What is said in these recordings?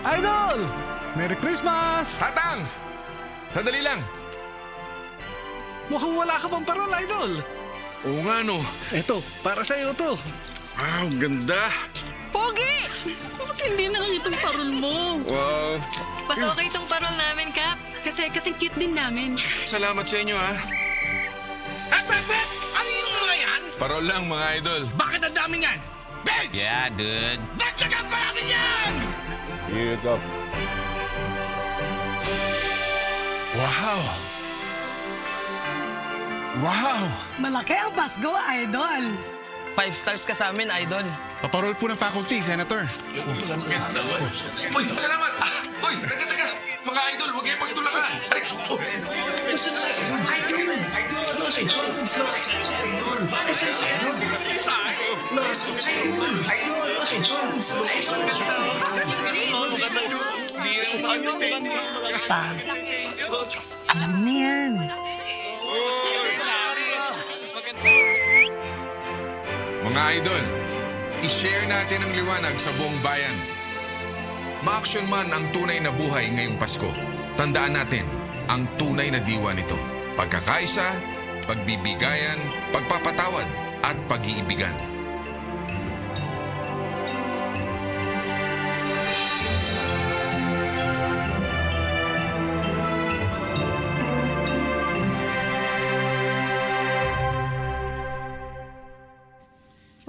Idol! Merry Christmas! Tatang! Sandali lang. Mukhang wala ka pang parol, Idol! Oo nga no. Eto, para sa'yo to. Wow, ganda. Pogi! Bakit hindi na lang itong parol mo? Wow. Mas okay itong parol namin, Kap. Kasi, kasi cute din namin. Salamat sa inyo ha. Eh, Pepe! Ano yung mga yan? Parol lang mga idol. Bakit ang dami yan? Bench! Yeah, dude. Dagdagan pa natin yan! Wow! Wow! Malaki ang Pasko, Idol! Five stars ka sa amin, idol. Paparol po ng faculty, Senator. Uy, salamat! Ah, uy, taga, taga! Mga idol, huwag kayong magtulakan! Aray, oh. Pa, alam na yan. Mga idol, i-share natin ang liwanag sa buong bayan. Ma-action man ang tunay na buhay ngayong Pasko. Tandaan natin ang tunay na diwa nito. Pagkakaisa, pagbibigayan, pagpapatawad, at pag-iibigan.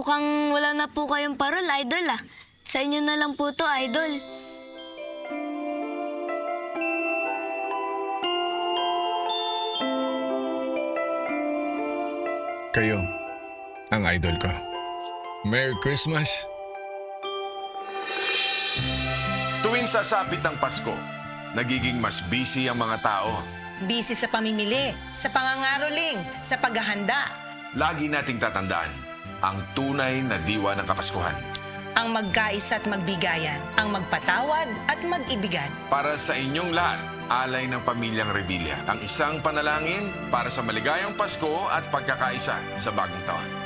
Mukhang wala na po kayong parol, idol ah. Sa inyo na lang po to, idol. Kayo, ang idol ko. Merry Christmas! Tuwing sasapit ang Pasko, nagiging mas busy ang mga tao. Busy sa pamimili, sa pangangaroling, sa paghahanda. Lagi nating tatandaan ang tunay na diwa ng Kapaskuhan. Ang magkaisa at magbigayan, ang magpatawad at mag-ibigan. Para sa inyong lahat, alay ng Pamilyang Revilla. Ang isang panalangin para sa maligayang Pasko at pagkakaisa sa bagong taon.